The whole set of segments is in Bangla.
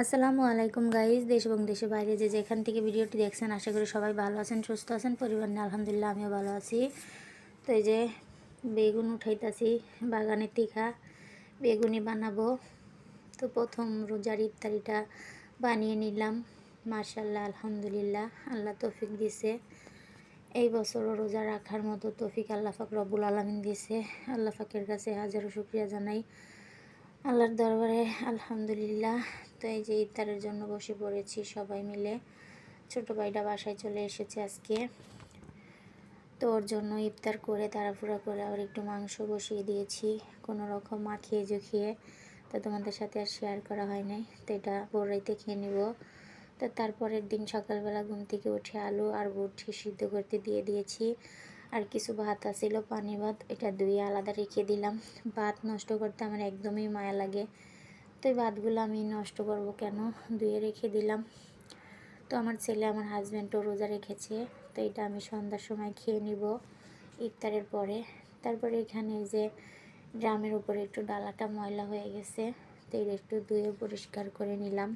আসসালামু আলাইকুম গাইজ দেশ এবং দেশের বাইরে যে যেখান থেকে ভিডিওটি দেখছেন, আশা করি সবাই ভালো আছেন, সুস্থ আছেন, পরিবার নিয়ে আলহামদুলিল্লাহ আমিও ভালো আছি। তো এই যে বেগুন উঠাইতাছি, বাগানের তীখা বেগুনি বানাবো। তো প্রথম রোজার ইফতারিটা বানিয়ে নিলাম মার্শাল্লাহ আলহামদুলিল্লাহ, আল্লাহ তৌফিক দিছে। এই বছরও রোজা রাখার মতো তৌফিক আল্লাহ ফাক রব্বুল আলমিন দিছে। আল্লাহ ফাকের কাছে হাজারো শুক্রিয়া জানাই। আল্লাহর দরবারে আলহামদুলিল্লাহ। তো এই যে ইফতারের জন্য বসে পড়েছি সবাই মিলে। ছোট ভাইটা বাসায় চলে এসেছে আজকে। তো ওর জন্য ইফতার করে তাড়াফুড়া করে আবার একটু মাংস বসিয়ে দিয়েছি। কোনো রকম মাখিয়ে জুখিয়ে তো তোমাদের সাথে আর শেয়ার করা হয় নাই। তো এটা বড়াইতে খেয়ে নিব। তো তারপরের দিন সকালবেলা ঘুম থেকে উঠে আলু আর বুট সিদ্ধ করতে দিয়ে দিয়েছি। আর কিছু ভাত আসছিল পানি ভাত, এটা ধুয়ে আলাদা রেখে দিলাম। ভাত নষ্ট করতে আমার একদমই মায়া লাগে। তো এই ভাতগুলো আমি নষ্ট করব কেন? ধুয়ে রেখে দিলাম। তো আমার ছেলে আমার হাজব্যান্ডও রোজা রেখেছে, তো এটা আমি সন্ধ্যার সময় খেয়ে নিব ইফতারের পরে। তারপরে এখানে যে ড্রামের উপরে একটু ডালাটা ময়লা হয়ে গেছে, তো এটা একটু ধুয়ে পরিষ্কার করে নিলাম।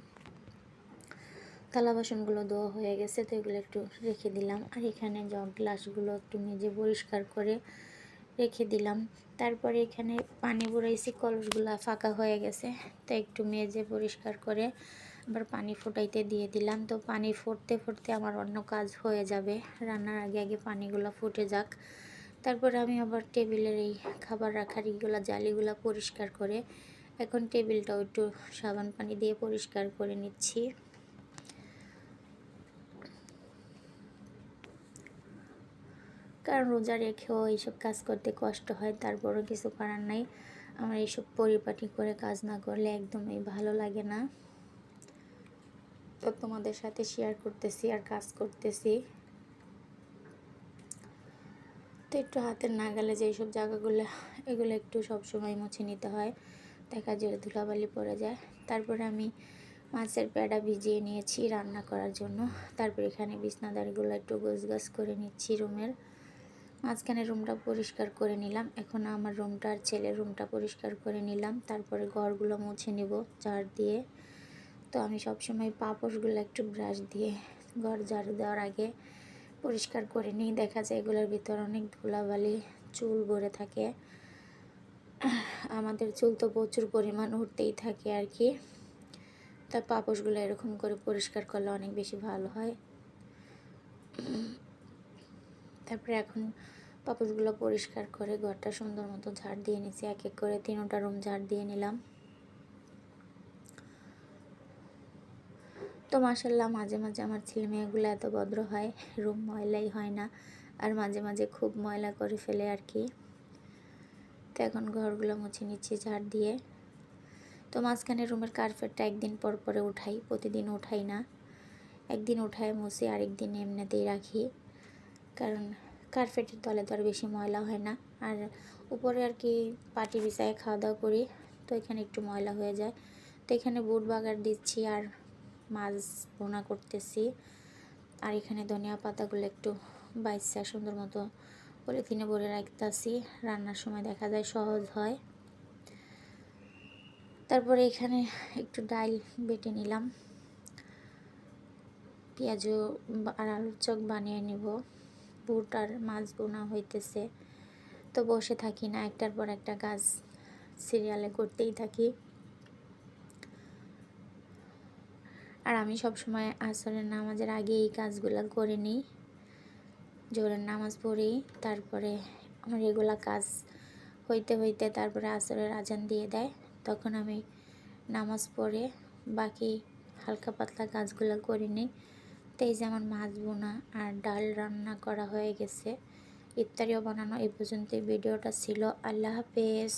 থালা বাসনগুলো ধোয়া হয়ে গেছে, তো এগুলো একটু রেখে দিলাম। আর এখানে জগ গ্লাসগুলো একটু মেজে পরিষ্কার করে রেখে দিলাম, তারপরে এখানে পানি বুড়াইছি কলসগুলো ফাঁকা হয়ে গেছে, তো একটু মেজে পরিষ্কার করে আবার পানি ফুটাইতে দিয়ে দিলাম। তো পানি ফুটতে ফুটতে আমার অন্য কাজ হয়ে যাবে, রান্নার আগে আগে পানিগুলো ফুটে যাক। তারপরে আমি আবার টেবিলের এই খাবার রাখার এইগুলো জালিগুলো পরিষ্কার করে, এখন টেবিলটাও একটু সাবান পানি দিয়ে পরিষ্কার করে নিচ্ছি। কারণ রোজা রেখেও এইসব কাজ করতে কষ্ট হয়, তারপরও কিছু করার নাই। আমার এইসব পরিপাটি করে কাজ না করলে একদমই ভালো লাগে না। তো তোমাদের সাথে শেয়ার করতেছি আর কাজ করতেছি। তো একটু হাতের নাগালে এইসব জায়গাগুলো, এগুলো একটু সবসময় মুছে নিতে হয়, দেখা যায় ধুলাবালি পড়ে যায়। তারপরে আমি মাছের প্যাডা ভিজিয়ে নিয়েছি রান্না করার জন্য। তারপর এখানে বিছনাদারগুলো একটু গোছ গাছ করে নিচ্ছি রুমের। মাঝখানে রুমটা পরিষ্কার করে নিলাম। এখন আমার রুমটা আর ছেলের রুমটা পরিষ্কার করে নিলাম। তারপরে ঘরগুলো মুছে নিব ঝাড় দিয়ে। তো আমি সবসময় পাপড়গুলো একটু ব্রাশ দিয়ে ঘর ঝাড়ু দেওয়ার আগে পরিষ্কার করে নিই। দেখা যায় এগুলোর ভিতর অনেক ধুলাবালি, চুল ভরে থাকে। আমাদের চুল তো প্রচুর পরিমাণ উঠতেই থাকে আর কি। তার পাপোশগুলো এরকম করে পরিষ্কার করলে অনেক বেশি ভালো হয়। তারপরে এখন পাপোশগুলো পরিষ্কার করে ঘরটা সুন্দর মতো ঝাড় দিয়ে নিছি, এক এক করে তিনোটা রুম ঝাড় দিয়ে নিলাম। তো মাসাল্লাহ মাঝে মাঝে আমার ছেলে মেয়েগুলো এত ভদ্র হয় রুম ময়লাই হয় না, আর মাঝে মাঝে খুব ময়লা করে ফেলে আর কি। তো এখন ঘরগুলো মুছে নিচ্ছি ঝাড় দিয়ে। তো মাঝখানে রুমের কার্পেটটা একদিন পর পরে উঠাই, প্রতিদিন উঠাই না। একদিন উঠায় মুছে, আরেকদিন এমনিতেই রাখি। কারণ কার্পেটের তলে তো আর বেশি ময়লা হয় না। আর উপরে আর কি পাটি বিছায় খাওয়া দাওয়া করি, তো এখানে একটু ময়লা হয়ে যায়। তো এখানে বুট বাগার দিচ্ছি আর মাছ বোনা করতেছি। আর এখানে ধনিয়া পাতাগুলো একটু বাইসা সুন্দর মতো পলিথিনে ভরে রাখতেছি। রান্নার সময় দেখা যায় সহজ হয়। তারপরে এখানে একটু ডাল বেটে নিলাম। পেঁয়াজও আর আলুর চক বানিয়ে নিব। বুট আর মাছ বোনা হইতেছে। তো বসে থাকি না, একটার পর একটা কাজ সিরিয়ালে করতেই থাকি। আর আমি সব সময় আসরের নামাজের আগে এই কাজগুলো করে নিই। জোরের নামাজ পড়ি, তারপরে আমার এগুলা কাজ হইতে হইতে তারপরে আসরের আজান দিয়ে দেয়। তখন আমি নামাজ পড়ে বাকি হালকা পাতলা কাজগুলো করে নিই। তো যেমন মাছ বোনা আর ডাল রান্না করা হয়ে গেছে। ইত্যাদিও বানানো এই পর্যন্ত ভিডিওটা ছিল। আল্লাহ হাফেজ।